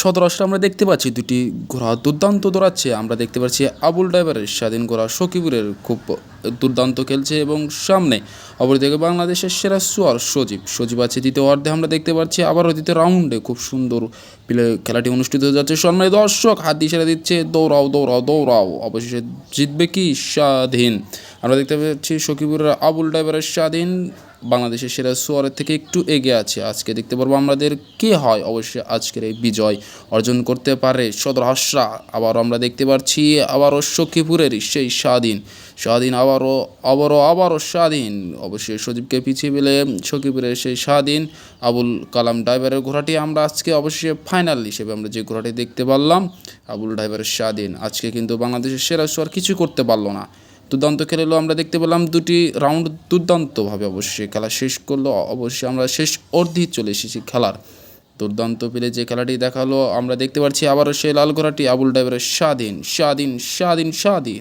সদরাসটা আমরা দেখতে পাচ্ছি দুটি ঘোড়া দুর্দান্ত দৌড়াচ্ছে। আমরা দেখতে পাচ্ছি আবুল ড্রাইভারের স্বাধীন ঘোড়া সকিবুরের খুব দুর্দান্ত খেলছে এবং সামনে অপরদিকে বাংলাদেশের সেরা সোয়ার সজীব। সজীব আছে দ্বিতীয় অর্ধে আমরা দেখতে পাচ্ছি আবারও দ্বিতীয় রাউন্ডে খুব সুন্দর প্লে খেলাটি অনুষ্ঠিত হয়ে যাচ্ছে। সম্মানিত দর্শক, হাত দিয়ে সেরা দিচ্ছে, দৌড়াও দৌড়াও দৌড়াও। অবশেষে জিতবে কি? স্বাধীন। আমরা দেখতে পাচ্ছি সকিবুরের আবুল ড্রাইভারের স্বাধীন বাংলাদেশের সেরা সোয়ারের থেকে একটু এগিয়ে আছে। আজকে দেখতে পারব আমাদের কে হয় অবশ্যই আজকের এই বিজয় অর্জন করতে পারে সদর হাসরা। আবার আমরা দেখতে পাচ্ছি, আবারও সখীপুরের সেই স্বাধীন। স্বাধীন, আবারও আবারও আবারও স্বাধীন। অবশ্যই সজীবকে পিছিয়ে পেলে সখীপুরের সেই স্বাধীন আবুল কালাম ড্রাইভারের ঘোড়াটি আমরা আজকে অবশ্যই ফাইনাল হিসেবে আমরা যে ঘোড়াটি দেখতে পারলাম, আবুল ড্রাইভারের স্বাধীন। আজকে কিন্তু বাংলাদেশের সেরা সোয়ার কিছু করতে পারল না। দুর্দান্ত খেলেলো, আমরা দেখতে পেলাম দুটি রাউন্ড দুর্দান্তভাবে অবশ্যই খেলা শেষ করল, অবশ্যই আমরা শেষ অর্ধে চলে এসেছি খেলার। দুর্দান্ত পেলে যে খেলাটি দেখাল, আমরা দেখতে পাচ্ছি আবারও সেই লাল ঘোড়াটি আবুল ড্রাইভারের স্বাধীন স্বাধীন স্বাধীন স্বাধীন।